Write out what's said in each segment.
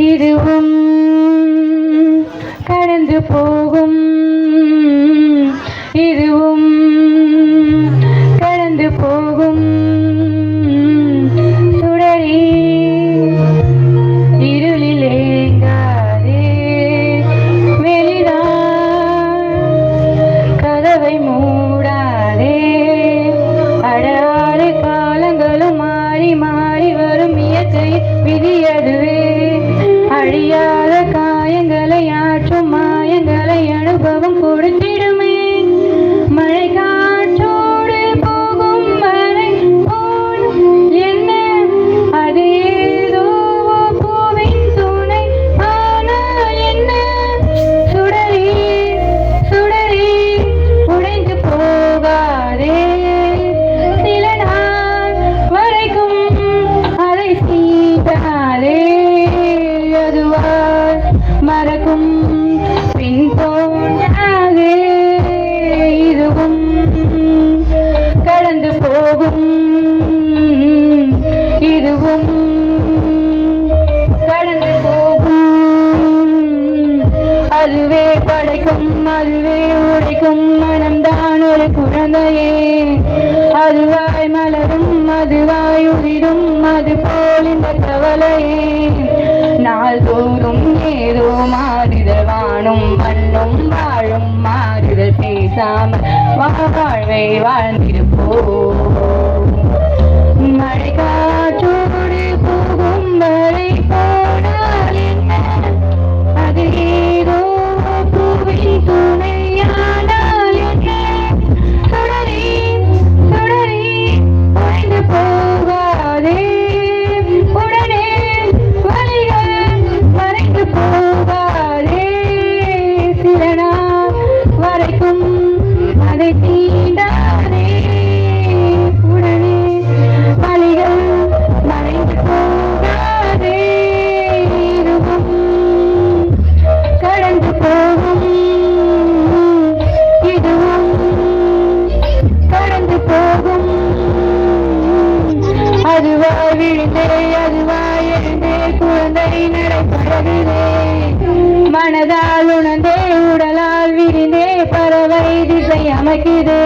இதுவும் கடந்து போகும். இதுவும் கடந்து போகும். சுடரி இருளில் ஏங்காதே. வெளிதான் கதவை மூ இதுவும் கடந்து போகும். அதுவே படைக்கும் அதுவே உடைக்கும். மனம்தான் ஒரு குழந்தையே. அதுவாய் மலரும் அதுவாய் உயிரும் அது போல் இந்த கவலையே. நாள்தோறும் ஏதோ மாறுதல் வானும் மண்ணும் வாழும் மாறுதல் பேசாமல் வாழ்வை வாழ்ந்திருப்போ மழைக்கால வரைக்கும் அதை தீண்டாதே. உடனே வழிகள் மறைந்து போகாதே. இதுவும் கடந்து போகும். இதுவும் கடந்து போகும். அதுவாய் விழுந்தே அதுவாய் எழுந்தே. குழந்தை மனதால் உணர்ந்தே உடலால் பறவை திசை அமைக்குது.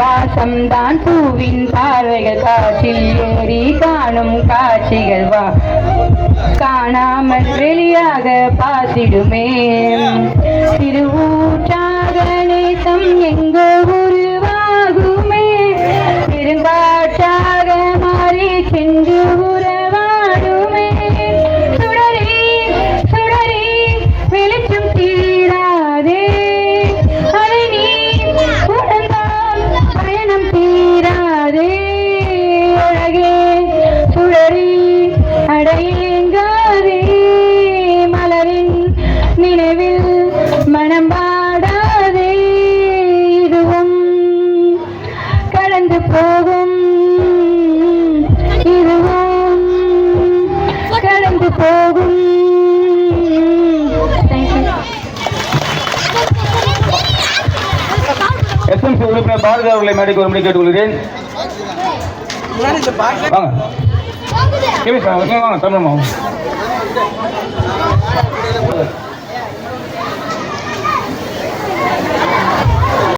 வாசம் தான் பூவின் பார்வைகள். காற்றில் ஏறி காணும் காட்சிகள் வா. காணாமல் வெளியாக பாசிடுமே திருவூற்றாக நேசம் எங்க உறுப்பினர் பாரதி அவர்களை மேடைக்கு வரும்படி கேட்டுக்கொள்கிறேன். வாங்க. வாங்க. தமிழ் மாவும்